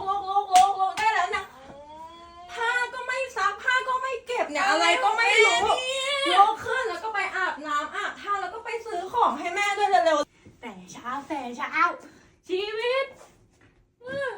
กลกลกลกลกได้แล้วนะผ้าก็ไม่ซักผ้าก็ไม่เก็บเนี่ยอะไรก็ไม่รู้ลกขึ้นแล้วก็ไปอาบน้ำอาบท่าแล้วก็ไปซื้อของให้แม่ด้วยเร็วๆแต่เช้าแต่เช้าชีวิตอืม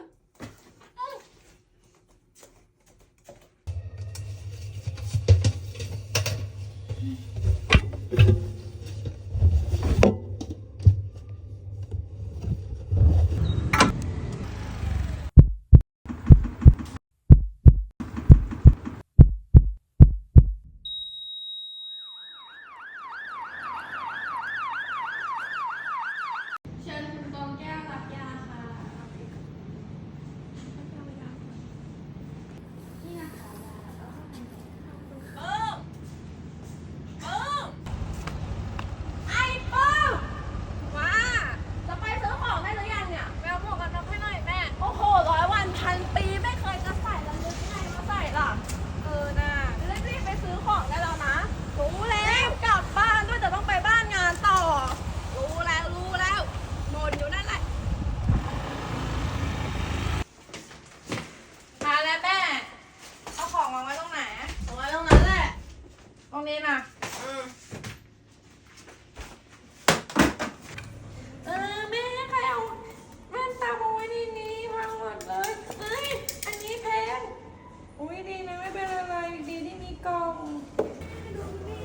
นี้นะอืมเออแม่ใครเอาแว่นตามาไว้ในนี้พังหมดเลยเอ้ยอันนี้แพงอุ้ยดีนะไม่เป็นอะไรดีที่มีกล่องดูนี่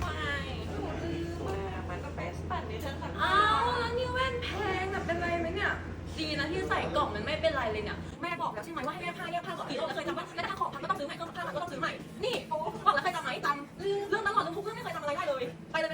ไม่หนูลืมมามันก็เป็นปั่นในเธอค่ะอ้าวแล้วนี่แว่นแพงอะเป็นไรไหมเนี่ยดีนะที่ใส่กล่องมันไม่เป็นไรเลยเนี่ยแม่บอกแล้วใช่ไหมว่าให้แยกผ้าแยกผ้าก่อนกี่รอบแล้วเคยจำว่าแม้กระทั่งของพังก็ต้องซื้อใหม่เครื่องผ้ามันก็ต้องซื้อใหม่นี่ ไปเล